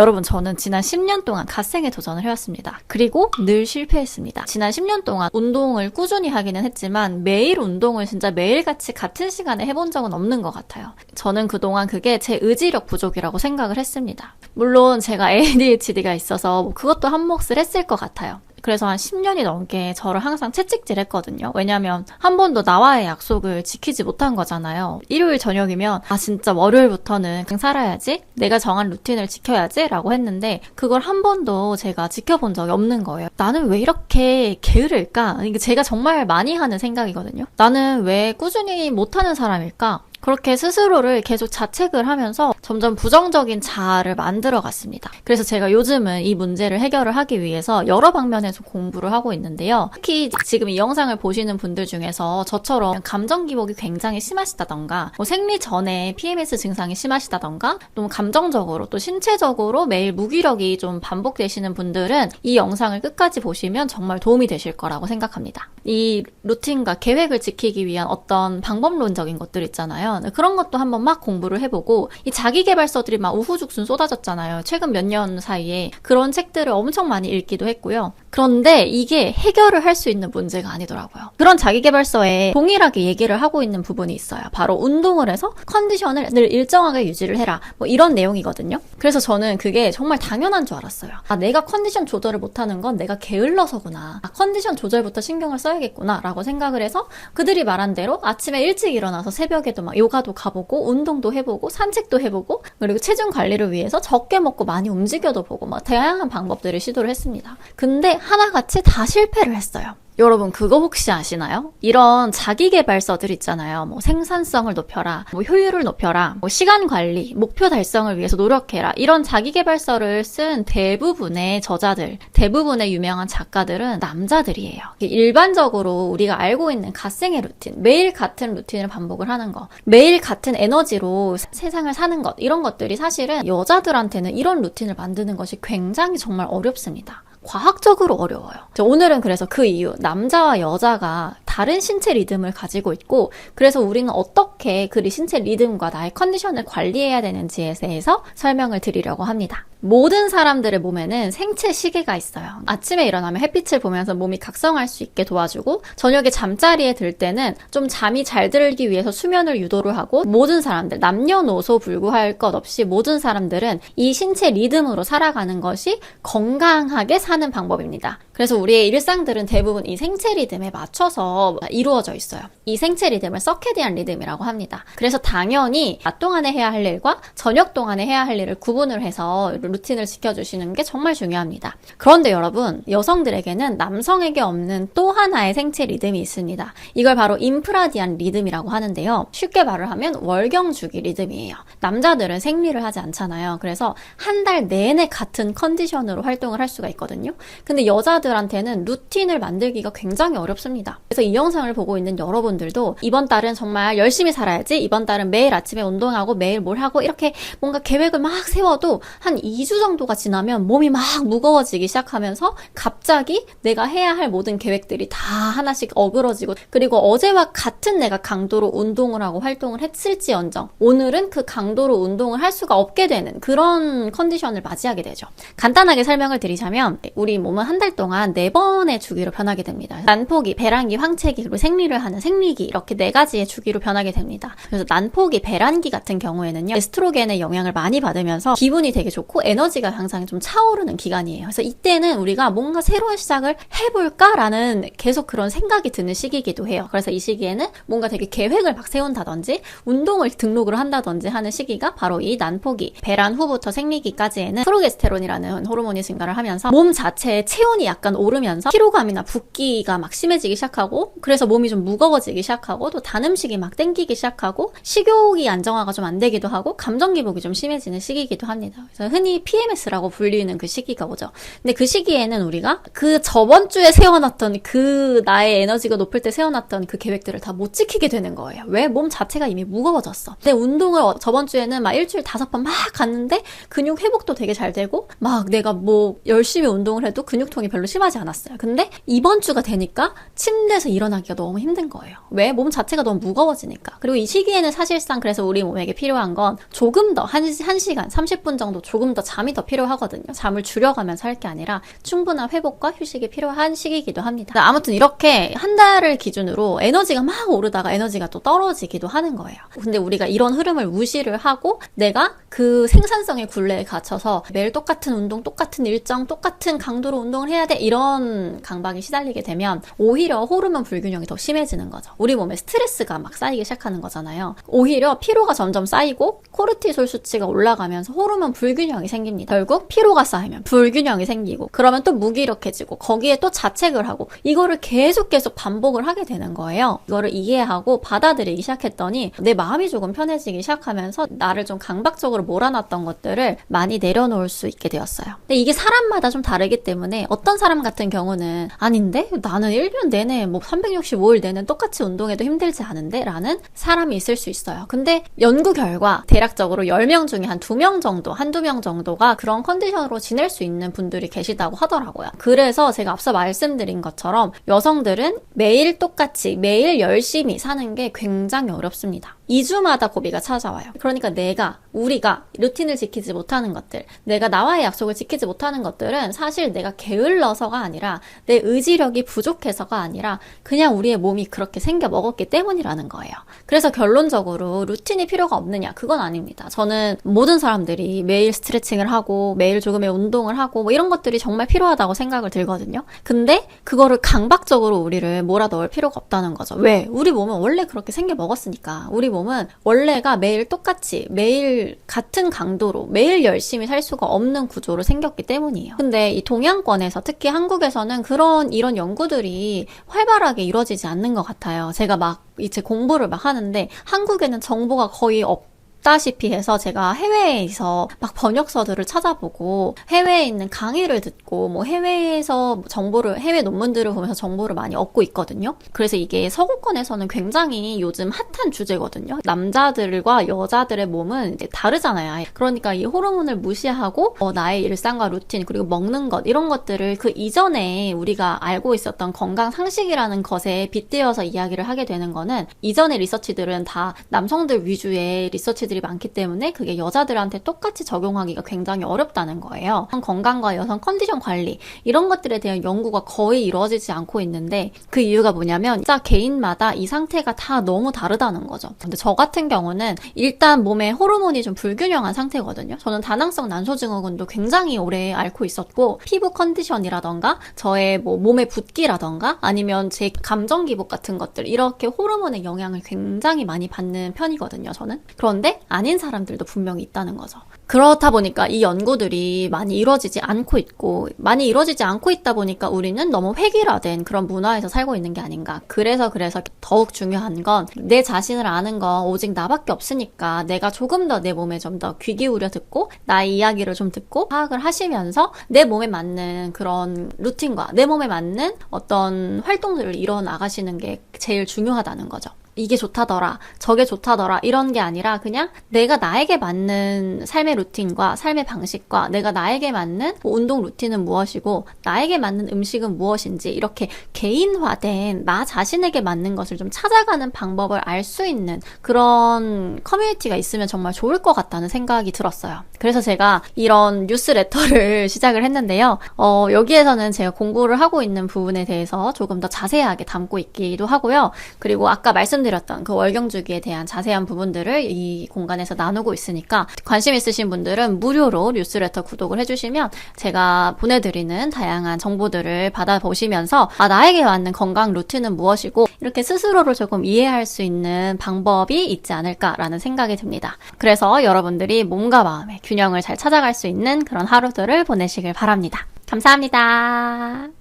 여러분 저는 지난 10년 동안 갓생에 도전을 해왔습니다. 그리고 늘 실패했습니다. 지난 10년 동안 운동을 꾸준히 하기는 했지만 매일 운동을 진짜 매일같이 같은 시간에 해본 적은 없는 것 같아요. 저는 그동안 그게 제 의지력 부족이라고 생각을 했습니다. 물론 제가 ADHD가 있어서 뭐 그것도 한 몫을 했을 것 같아요. 그래서 한 10년이 넘게 저를 항상 채찍질 했거든요. 왜냐면 한 번도 나와의 약속을 지키지 못한 거잖아요. 일요일 저녁이면 아 진짜 월요일부터는 그냥 살아야지. 내가 정한 루틴을 지켜야지 라고 했는데 그걸 한 번도 제가 지켜본 적이 없는 거예요. 나는 왜 이렇게 게으를까? 이게 제가 정말 많이 하는 생각이거든요. 나는 왜 꾸준히 못하는 사람일까? 그렇게 스스로를 계속 자책을 하면서 점점 부정적인 자아를 만들어 갔습니다. 그래서 제가 요즘은 이 문제를 해결을 하기 위해서 여러 방면에서 공부를 하고 있는데요. 특히 지금 이 영상을 보시는 분들 중에서 저처럼 감정 기복이 굉장히 심하시다던가 뭐 생리 전에 PMS 증상이 심하시다던가 또 감정적으로 또 신체적으로 매일 무기력이 좀 반복되시는 분들은 이 영상을 끝까지 보시면 정말 도움이 되실 거라고 생각합니다. 이 루틴과 계획을 지키기 위한 어떤 방법론적인 것들 있잖아요. 그런 것도 한번 막 공부를 해보고 이 자기 개발서들이 막 우후죽순 쏟아졌잖아요. 최근 몇 년 사이에 그런 책들을 엄청 많이 읽기도 했고요. 그런데 이게 해결을 할 수 있는 문제가 아니더라고요. 그런 자기개발서에 동일하게 얘기를 하고 있는 부분이 있어요. 바로 운동을 해서 컨디션을 늘 일정하게 유지를 해라. 뭐 이런 내용이거든요. 그래서 저는 그게 정말 당연한 줄 알았어요. 아, 내가 컨디션 조절을 못하는 건 내가 게을러서구나. 아, 컨디션 조절부터 신경을 써야겠구나. 라고 생각을 해서 그들이 말한 대로 아침에 일찍 일어나서 새벽에도 막 요가도 가보고 운동도 해보고 산책도 해보고 그리고 체중 관리를 위해서 적게 먹고 많이 움직여도 보고 막 다양한 방법들을 시도를 했습니다. 근데 하나같이 다 실패를 했어요. 여러분 그거 혹시 아시나요? 이런 자기 개발서들 있잖아요. 뭐 생산성을 높여라, 뭐 효율을 높여라, 뭐 시간 관리, 목표 달성을 위해서 노력해라. 이런 자기 개발서를 쓴 대부분의 저자들, 대부분의 유명한 작가들은 남자들이에요. 일반적으로 우리가 알고 있는 갓생의 루틴, 매일 같은 루틴을 반복을 하는 거, 매일 같은 에너지로 세상을 사는 것, 이런 것들이 사실은 여자들한테는 이런 루틴을 만드는 것이 굉장히 정말 어렵습니다. 과학적으로 어려워요. 오늘은 그래서 그 이유, 남자와 여자가 다른 신체 리듬을 가지고 있고, 그래서 우리는 어떻게 그 신체 리듬과 나의 컨디션을 관리해야 되는지에 대해서 설명을 드리려고 합니다. 모든 사람들의 몸에는 생체 시계가 있어요. 아침에 일어나면 햇빛을 보면서 몸이 각성할 수 있게 도와주고, 저녁에 잠자리에 들 때는 좀 잠이 잘 들기 위해서 수면을 유도를 하고, 모든 사람들, 남녀노소 불구할 것 없이 모든 사람들은 이 신체 리듬으로 살아가는 것이 건강하게 사는 방법입니다. 그래서 우리의 일상들은 대부분 이 생체 리듬에 맞춰서 이루어져 있어요. 이 생체 리듬을 서케디안 리듬이라고 합니다. 그래서 당연히 낮 동안에 해야 할 일과 저녁 동안에 해야 할 일을 구분을 해서 루틴을 지켜주시는 게 정말 중요합니다. 그런데 여러분, 여성들에게는 남성에게 없는 또 하나의 생체 리듬이 있습니다. 이걸 바로 인프라디안 리듬이라고 하는데요. 쉽게 말을 하면 월경 주기 리듬이에요. 남자들은 생리를 하지 않잖아요. 그래서 한 달 내내 같은 컨디션으로 활동을 할 수가 있거든요. 근데 여자들한테는 루틴을 만들기가 굉장히 어렵습니다. 그래서 이 영상을 보고 있는 여러분들도 이번 달은 정말 열심히 살아야지. 이번 달은 매일 아침에 운동하고 매일 뭘 하고 이렇게 뭔가 계획을 막 세워도 한 2주 정도가 지나면 몸이 막 무거워지기 시작하면서 갑자기 내가 해야 할 모든 계획들이 다 하나씩 어그러지고 그리고 어제와 같은 내가 강도로 운동을 하고 활동을 했을지언정 오늘은 그 강도로 운동을 할 수가 없게 되는 그런 컨디션을 맞이하게 되죠. 간단하게 설명을 드리자면 우리 몸은 한 달 동안 네 번의 주기로 변하게 됩니다. 난포기, 배란기, 황 체기, 그리고 생리를 하는 생리기 이렇게 네 가지의 주기로 변하게 됩니다. 그래서 난포기, 배란기 같은 경우에는요 에스트로겐의 영향을 많이 받으면서 기분이 되게 좋고 에너지가 항상 좀 차오르는 기간이에요. 그래서 이때는 우리가 뭔가 새로운 시작을 해볼까라는 계속 그런 생각이 드는 시기이기도 해요. 그래서 이 시기에는 뭔가 되게 계획을 막 세운다든지 운동을 등록을 한다든지 하는 시기가 바로 이 난포기, 배란 후부터 생리기까지에는 프로게스테론이라는 호르몬이 증가를 하면서 몸 자체의 체온이 약간 오르면서 피로감이나 붓기가 막 심해지기 시작하고 그래서 몸이 좀 무거워지기 시작하고 또 단 음식이 막 땡기기 시작하고 식욕이 안정화가 좀 안 되기도 하고 감정 기복이 좀 심해지는 시기이기도 합니다. 그래서 흔히 PMS라고 불리는 그 시기가 오죠. 근데 그 시기에는 우리가 그 저번 주에 세워놨던 그 나의 에너지가 높을 때 세워놨던 그 계획들을 다 못 지키게 되는 거예요. 왜? 몸 자체가 이미 무거워졌어. 근데 운동을 어- 저번 주에는 막 일주일 다섯 번 막 갔는데 근육 회복도 되게 잘 되고 막 내가 뭐 열심히 운동을 해도 근육통이 별로 심하지 않았어요. 근데 이번 주가 되니까 침대에서 일어나기가 너무 힘든 거예요. 왜? 몸 자체가 너무 무거워지니까. 그리고 이 시기에는 사실상 그래서 우리 몸에게 필요한 건 조금 더, 한, 한 시간, 30분 정도 조금 더 잠이 더 필요하거든요. 잠을 줄여가면서 할 게 아니라 충분한 회복과 휴식이 필요한 시기이기도 합니다. 아무튼 이렇게 한 달을 기준으로 에너지가 막 오르다가 에너지가 또 떨어지기도 하는 거예요. 근데 우리가 이런 흐름을 무시를 하고 내가 그 생산성의 굴레에 갇혀서 매일 똑같은 운동, 똑같은 일정, 똑같은 강도로 운동을 해야 돼 이런 강박에 시달리게 되면 오히려 호르몬 불균형이 더 심해지는 거죠. 우리 몸에 스트레스가 막 쌓이기 시작하는 거잖아요. 오히려 피로가 점점 쌓이고 코르티솔 수치가 올라가면서 호르몬 불균형이 생깁니다. 결국 피로가 쌓이면 불균형이 생기고 그러면 또 무기력해지고 거기에 또 자책을 하고 이거를 계속 계속 반복을 하게 되는 거예요. 이거를 이해하고 받아들이기 시작했더니 내 마음이 조금 편해지기 시작하면서 나를 좀 강박적으로 몰아놨던 것들을 많이 내려놓을 수 있게 되었어요. 근데 이게 사람마다 좀 다르기 때문에 어떤 사람 같은 경우는 아닌데 나는 1년 내내 뭐 365일 내내 똑같이 운동해도 힘들지 않은데 라는 사람이 있을 수 있어요. 근데 연구 결과 대략적으로 10명 중에 한 2명 정도, 한두 명 정도가 그런 컨디션으로 지낼 수 있는 분들이 계시다고 하더라고요. 그래서 제가 앞서 말씀드린 것처럼 여성들은 매일 똑같이 매일 열심히 사는 게 굉장히 어렵습니다. 2주마다 고비가 찾아와요. 그러니까 내가, 우리가 루틴을 지키지 못하는 것들, 내가 나와의 약속을 지키지 못하는 것들은 사실 내가 게을러서가 아니라 내 의지력이 부족해서가 아니라 그냥 우리의 몸이 그렇게 생겨 먹었기 때문이라는 거예요. 그래서 결론적으로 루틴이 필요가 없느냐? 그건 아닙니다. 저는 모든 사람들이 매일 스트레칭을 하고 매일 조금의 운동을 하고 뭐 이런 것들이 정말 필요하다고 생각을 들거든요. 근데 그거를 강박적으로 우리를 몰아 넣을 필요가 없다는 거죠. 왜? 우리 몸은 원래 그렇게 생겨 먹었으니까. 우리 몸은 원래가 매일 똑같이 매일 같은 강도로 매일 열심히 살 수가 없는 구조로 생겼기 때문이에요. 근데 이 동양권에서 특히 한국에서는 그런 이런 연구들이 활발하게 이루어지지 않는 것 같아요. 제가 막 이제 공부를 막 하는데 한국에는 정보가 거의 없 다시피 해서 제가 해외에서 막 번역서들을 찾아보고 해외에 있는 강의를 듣고 뭐 해외에서 정보를 해외 논문들을 보면서 정보를 많이 얻고 있거든요. 그래서 이게 서구권에서는 굉장히 요즘 핫한 주제거든요. 남자들과 여자들의 몸은 이제 다르잖아요. 그러니까 이 호르몬을 무시하고 어, 나의 일상과 루틴 그리고 먹는 것 이런 것들을 그 이전에 우리가 알고 있었던 건강 상식이라는 것에 빗대어서 이야기를 하게 되는 거는 이전의 리서치들은 다 남성들 위주의 리서치 들이 많기 때문에 그게 여자들한테 똑같이 적용하기가 굉장히 어렵다는 거예요. 건강과 여성 컨디션 관리 이런 것들에 대한 연구가 거의 이루어지지 않고 있는데 그 이유가 뭐냐면 진짜 개인마다 이 상태가 다 너무 다르다는 거죠. 근데 저 같은 경우는 일단 몸에 호르몬이 좀 불균형한 상태거든요. 저는 다낭성 난소증후군도 굉장히 오래 앓고 있었고 피부 컨디션이라던가 저의 뭐 몸의 붓기라던가 아니면 제 감정 기복 같은 것들 이렇게 호르몬의 영향을 굉장히 많이 받는 편이거든요. 저는 그런데 아닌 사람들도 분명히 있다는 거죠. 그렇다 보니까 이 연구들이 많이 이루어지지 않고 있고 많이 이루어지지 않고 있다 보니까 우리는 너무 획일화된 그런 문화에서 살고 있는 게 아닌가. 그래서 그래서 더욱 중요한 건 내 자신을 아는 건 오직 나밖에 없으니까 내가 조금 더 내 몸에 좀 더 귀 기울여 듣고 나의 이야기를 좀 듣고 파악을 하시면서 내 몸에 맞는 그런 루틴과 내 몸에 맞는 어떤 활동들을 이뤄 나가시는 게 제일 중요하다는 거죠. 이게 좋다더라, 저게 좋다더라, 이런 게 아니라 그냥 내가 나에게 맞는 삶의 루틴과 삶의 방식과 내가 나에게 맞는 뭐 운동 루틴은 무엇이고 나에게 맞는 음식은 무엇인지 이렇게 개인화된 나 자신에게 맞는 것을 좀 찾아가는 방법을 알 수 있는 그런 커뮤니티가 있으면 정말 좋을 것 같다는 생각이 들었어요. 그래서 제가 이런 뉴스레터를 시작을 했는데요. 어, 여기에서는 제가 공부를 하고 있는 부분에 대해서 조금 더 자세하게 담고 있기도 하고요. 그리고 아까 말씀드렸던 그 월경주기에 대한 자세한 부분들을 이 공간에서 나누고 있으니까 관심 있으신 분들은 무료로 뉴스레터 구독을 해주시면 제가 보내드리는 다양한 정보들을 받아보시면서 아, 나에게 맞는 건강 루틴은 무엇이고 이렇게 스스로를 조금 이해할 수 있는 방법이 있지 않을까라는 생각이 듭니다. 그래서 여러분들이 몸과 마음의 균형을 잘 찾아갈 수 있는 그런 하루들을 보내시길 바랍니다. 감사합니다.